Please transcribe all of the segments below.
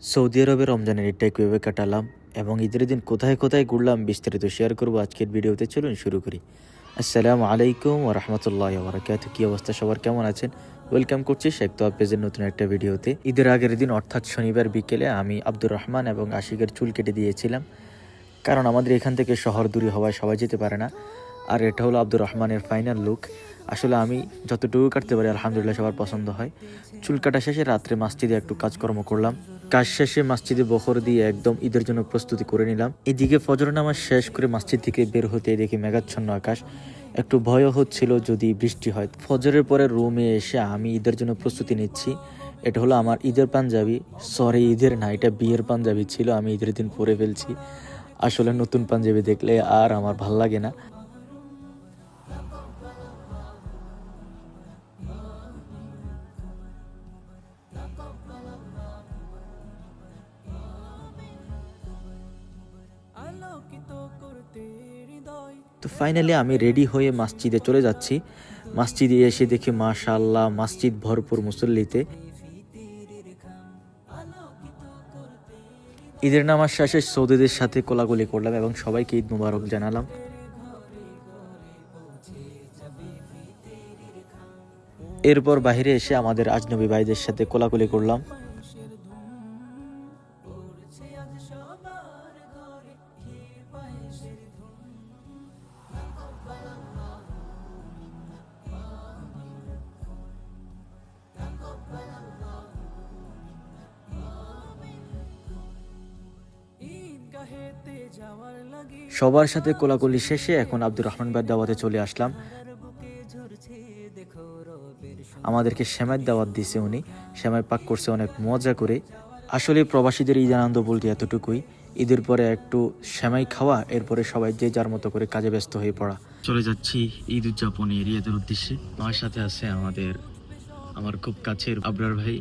Saudi আরবে রমজানের ঈদটা কীভাবে কাটালাম এবং ঈদের দিন কোথায় কোথায় ঘুরলাম বিস্তারিত শেয়ার করব আজকের ভিডিওতে। চলুন শুরু করি। আসসালামু আলাইকুম ও রহমতুল্লাহ বরাকাত কী অবস্থা সবার? কেমন আছেন? ওয়েলকাম করছি শেখ তো পেজের নতুন একটা ভিডিওতে। ঈদের আগের দিন, অর্থাৎ শনিবার বিকেলে, আমি আব্দুর রহমান এবং আশিকের চুল কেটে দিয়েছিলাম। কারণ আমাদের এখান থেকে শহর দূরে হওয়ায় সবাই যেতে পারে না। আর এটা হলো আব্দুর রহমানের ফাইনাল লুক আসলে আমি যতটুকু কাটতে পারি, আলহামদুলিল্লাহ সবার পছন্দ হয়। চুল কাটা শেষে রাত্রে মসজিদে একটু কাজকর্ম করলাম। কাজ শেষে মসজিদে বখর দিয়ে একদম ঈদের জন্য প্রস্তুতি করে নিলাম। এদিকে ফজর নামাজ শেষ করে মসজিদ থেকে বের হতে দেখি মেঘাচ্ছন্ন আকাশ। একটু ভয়ও হচ্ছিল যদি বৃষ্টি হয়। ফজরের পরে রুমে এসে আমি ঈদের জন্য প্রস্তুতি নিচ্ছি। এটা হলো আমার ঈদের পাঞ্জাবি। সরি, ঈদের না, এটা বিয়ের পাঞ্জাবি ছিল, আমি ঈদের দিন পরে ফেলছি। আসলে নতুন পাঞ্জাবি দেখলে আর আমার ভালো লাগে না। তো ফাইনালি আমি রেডি হয়ে মসজিদে চলে যাচ্ছি। মসজিদে এসে দেখি মাশাল্লাহ মসজিদ ভরপুর মুসল্লিতে। ঈদের নামাজ শেষে সৌদিদের সাথে কোলাগুলি করলাম এবং সবাইকে ঈদ মুবারক জানালাম। এরপর বাইরে এসে আমাদের আজনবী ভাইদের সাথে কোলাকুলি করলাম। সবার সাথে কোলাকুলি শেষে এখন আব্দুর রহমান ভাইয়ের দাওয়াতে চলে আসলাম। আমাদেরকে শ্যামাই দাওয়াত দিছে উনি। শ্যামাই পাক করছে অনেক মজা করে। আসলে প্রবাসীদের ঈদ আনন্দ বলতে এতটুকুই। ঈদের পরে একটু শ্যামাই খাওয়া, এরপরে সবাই যে যার মতো করে কাজে ব্যস্ত হয়ে পড়া। চলে যাচ্ছি ঈদ উদযাপনে রিয়াদের উদ্দেশ্যে। আমার সাথে আছে আমাদের, আমার খুব কাছের আবরার ভাই।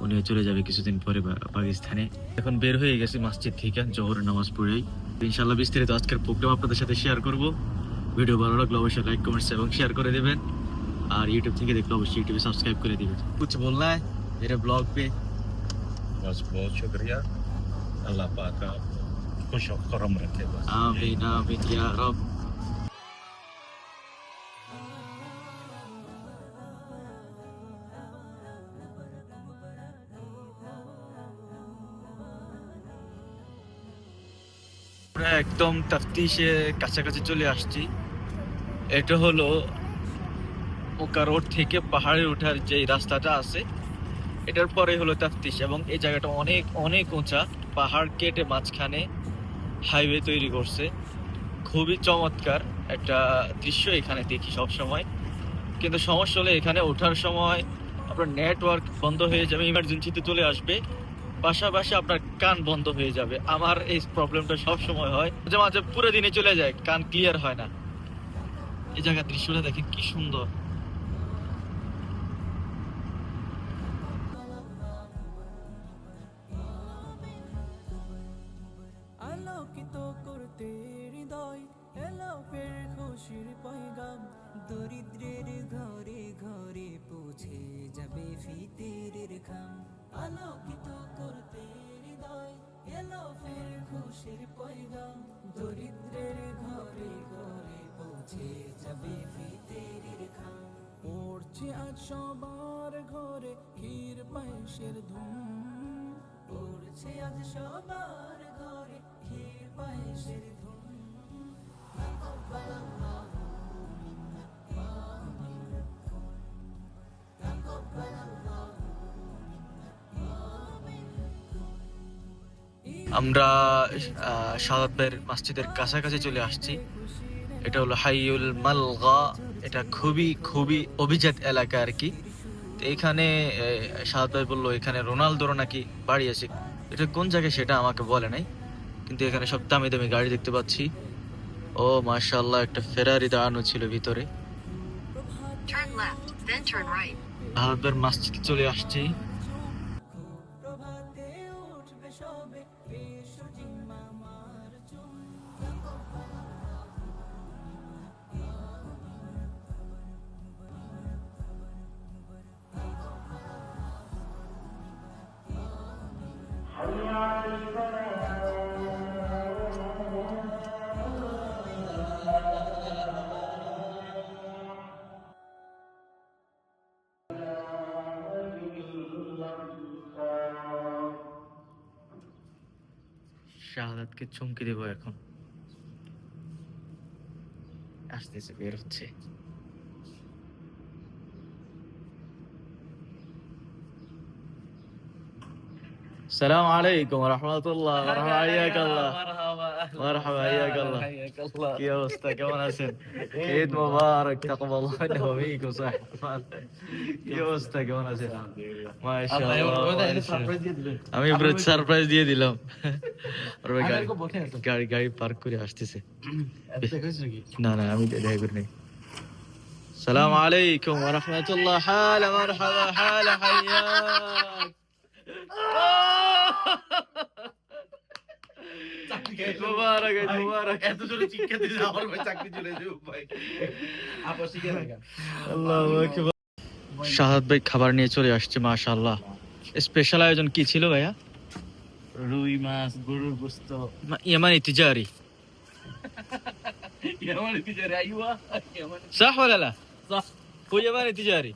উনিও চলে যাবে কিছুদিন পরে পা- পাকিস্তানে এখন বের হয়ে গেছে মসজিদ থেকে জোহর নামাজ পড়েই ইনশাল্লাহ বিস্তারিত আজকের প্রোগ্রাম আপনাদের সাথে শেয়ার করব ভিডিও ভালো লাগলে অবশ্যই লাইক কমেন্টস এবং শেয়ার করে দেবেন और यूट्यूब থেকে দেখলে অবশ্যই ইউটিউবে সাবস্ক্রাইব করে দিবেন कुछ बोलना है मेरे ब्लॉग पे बस बहुत शुक्रिया अल्लाह पाक आपको खुश और करम रखे बस आमीन आमीन या रब একদম তাফতিশে কাছাকাছি চলে আসছি। এটা হলো ওকা রোড থেকে পাহাড়ে ওঠার যে রাস্তাটা আছে, এটার পরে হলো তাফতিশ এবং এই জায়গাটা অনেক অনেক উঁচা। পাহাড় কেটে মাঝখানে হাইওয়ে তৈরি করছে। খুবই চমৎকার একটা দৃশ্য এখানে দেখি সব সময় কিন্তু সমস্যা হলে এখানে ওঠার সময় আপনার নেটওয়ার্ক বন্ধ হয়ে যাবে ইমার্জেন্সিতে চলে আসবে। পাশাপাশি আপনার কান বন্ধ হয়ে যাবে। আমার এই প্রবলেমটা সব সময় হয়। মাঝে মাঝে পুরো দিনে চলে যায়, কান ক্লিয়ার হয় না। এই জায়গার দৃশ্যটা দেখেন, কি সুন্দর। আলোকিত করতে হৃদয়, এলো ফের খুশির পয়গাম। দরিদ্রের ঘরে ঘরে পৌঁছে যাবে ফিতের খাম। আলোকিত করতে হৃদয়, এলো ফের খুশির পয়গাম দরিদ্রের ঘরে ঘরে পৌঁছে যাবে ফিতের খাম। পড়ছে আজ সবার ঘরে ক্ষীর পায়েসের ধুম। পড়ছে আজ সবার ঘরে ক্ষীর পায়েসের ধুম। আমরা সাদাত ভাইয়ের মসজিদের কাছাকাছি চলে আসছি। এটা হলো হাইউল মালগা। এটা খুবই খুবই অভিজাত এলাকা আর কি। তো এখানে সাদাত ভাই বলল এখানে রোনালদোর নাকি বাড়ি আছে। এটা কোন জায়গায় সেটা আমাকে বলে নাই। কিন্তু এখানে সব দামি দামি গাড়ি দেখতে পাচ্ছি। ও মাশাআল্লাহ একটা ফেরারি দাঁড়ানো ছিল ভিতরে। মসজিদে চলে আসছি। শাহাদাতকে চমকে দেবো এখন। আসতেছে বের হচ্ছে। السلام عليكم ورحمة الله مرحبا حياك الله مرحبا حياك الله কি অবস্থা কেমন আছেন ঈদ মোবারক তাকবাল্লাহ মিন্না ওয়া মিনকুম صح কি অবস্থা কেমন আছেন মাশাআল্লাহ আমি পুরো সারপ্রাইজ দিয়ে দিলাম আর ওই গাড়ি গাড়ি গাড়ি পার্ক করে আসতেছে না না আমি দেখা করি নাই السلام عليكم ورحمة الله حالة مرحبا حالة حياك মুবারক ঈদ মুবারক এত জোরে চিৎকার দিলে আমার ভাই চাকরি চলে যাবে ভাই আপা শিখে রাখা আল্লাহু আকবার শাহাদ ভাই খাবার নিয়ে চলে আসছে মাশাআল্লাহ স্পেশাল আয়োজন কি ছিল ভাইয়া রুই মাছ গরুর গোস্ত মা- ইয়ামানি তিজারি কেমন বিচারে আইওয়া কেমন صح ولا لا؟ صح هو ياباني تجاري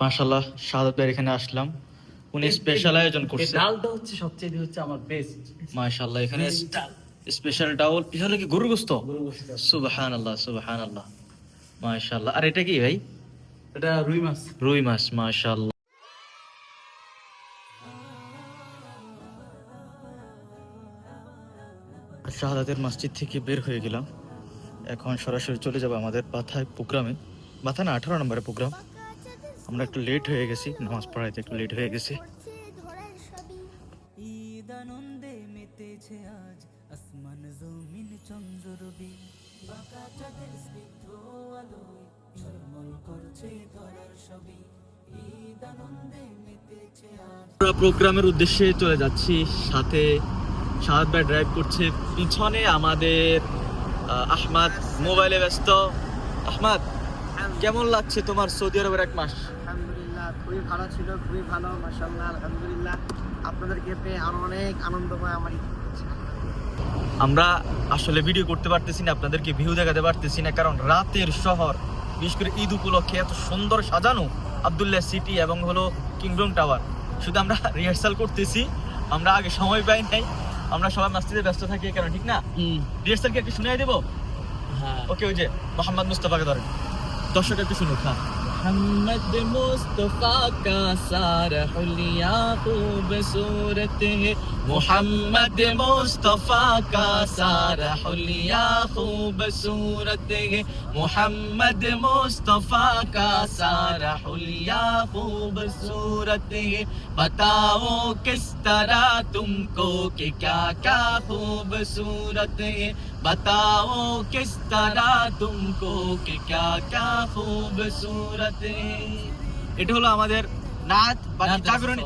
মাশাআল্লাহ শাহাদ ভাই এখানে আসলাম উনি স্পেশাল আয়োজন করছে। ডালটা হচ্ছে সবচেয়ে হচ্ছে আমার বেস্ট মাশাআল্লাহ এখানে স্পেশাল ডাউল। হলো কি গরুর গোস্ত সুবহানাল্লাহ সুবহানাল্লাহ। মাশাআল্লাহ। আর এটা কি ভাই? এটা রুই মাছ। রুই মাছ মাশাআল্লাহ। শাহাদাতের মসজিদ থেকে বের হয়ে গেলাম। এখন সরাসরি চলে যাব আমাদের পাথায় প্রোগ্রামে। বাথা না আঠারো নম্বরের প্রোগ্রাম। আমরা একটু লেট হয়ে গেছি নামাজ পড়াইতে একটু লেট হয়ে গেছি। ঈদ আনন্দে মেতেছে আজ আসমান জমিন চন্দ্র রবি বাঁকা চাঁদের স্নিগ্ধ আলোয় ঝলমল করছে ধরার সবই ঈদ আনন্দে মেতেছে আজ আমরা প্রোগ্রামের উদ্দেশ্যে চলে যাচ্ছি। সাথে ভাই ড্রাইভ করছে। পিছনে আমাদের আহ, আহমাদ মোবাইলে ব্যস্ত। আহমাদ কেমন লাগছে তোমার সৌদি আরবের এক মাস? খুবই ভালো ছিল খুবই ভালো মাসাল্লাহ আলহামদুলিল্লাহ। আপনাদেরকে পেয়ে আরও অনেক আনন্দময় আমার আমরা আসলে ভিডিও করতে পারতেছি না আপনাদেরকে ভিউ দেখাতে পারতেছি না কারণ রাতের শহর বিশেষ করে ঈদ উপলক্ষে এত সুন্দর সাজানো আবদুল্লাহ সিটি এবং হলো কিংডম টাওয়ার শুধু আমরা রিহার্সাল করতেছি আমরা আগে সময় পাই নাই আমরা সবাই মাস্তিতে ব্যস্ত থাকি কারণ ঠিক না? রিহার্সালকে একটু শুনিয়ে দেবো? হ্যাঁ। ওকে ওই যে মোহাম্মদ মুস্তাফাকে ধরেন। দর্শক একটু শুনুক হ্যাঁ। محمد مصطفى کا سارا حلیہ خوبصورت ہے۔ محمد مصطفیٰ کا سارا حلیہ خوبصورت ہے۔ محمد مصطفیٰ کا سارا حلیہ خوبصورت ہے۔ بتاؤ کس طرح تم کو کہ کیا کیا خوبصورت ہے۔ बताओ किस तरह तुमको के क्या क्या खूबसूरत এটা হলো আমাদের নাত বাকি জাগরণী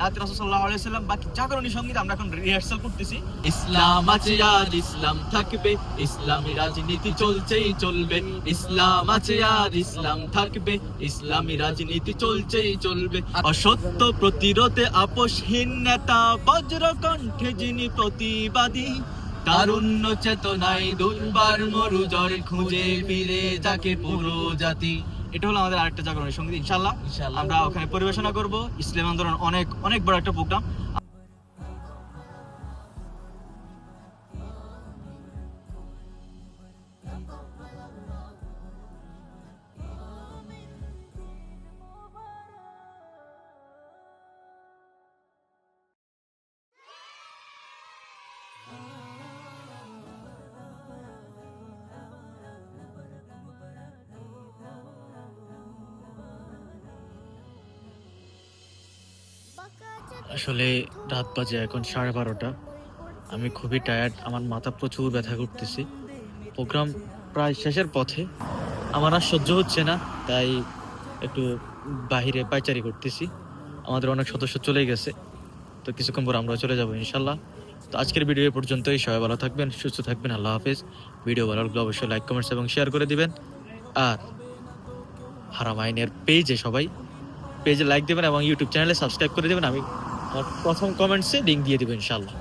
নাত রাসূল সাল্লাল্লাহু বাকি জাগরণী সংগীত আমরা এখন রিহার্সাল করতেছি ইসলাম আছে আর ইসলাম থাকবে ইসলামী রাজনীতি চলছেই চলবে ইসলাম আছে আর ইসলাম থাকবে ইসলামী রাজনীতি চলছেই চলবে অসত্য প্রতিরোধে আপোষহীন নেতা বজ্রকণ্ঠে যিনি প্রতিবাদী তারুণ্য চেতনাই দুর্বার মরুজর খুঁজে ফিরে যাকে পুরো জাতি এটা হলো আমাদের আরেকটা জাগরণের সংগীত ইনশাল্লাহ। আমরা ওখানে পরিবেশনা করব। ইসলাম আন্দোলন অনেক অনেক বড় একটা প্রোগ্রাম আসলে রাত বাজে এখন সাড়ে বারোটা। আমি খুবই টায়ার্ড আমার মাথা প্রচুর ব্যথা করতেছি। প্রোগ্রাম প্রায় শেষের পথে। আমার আর সহ্য হচ্ছে না, তাই একটু বাহিরে পাইচারি করতেছি। আমাদের অনেক সদস্য চলে গেছে, তো কিছুক্ষণ পর আমরা চলে যাব ইনশাল্লাহ। তো আজকের ভিডিও এ পর্যন্তই, সবাই ভালো থাকবেন, সুস্থ থাকবেন, আল্লাহ হাফেজ। ভিডিও ভালো লাগলে অবশ্যই লাইক কমেন্টস এবং শেয়ার করে দিবেন। আর হারামাইনের পেজে সবাই পেজে লাইক দেবেন এবং ইউটিউব চ্যানেলে সাবস্ক্রাইব করে দেবেন। আমি প্রথম কমেন্টসে লিঙ্ক দিয়ে দেবেন ইনশাল্লাহ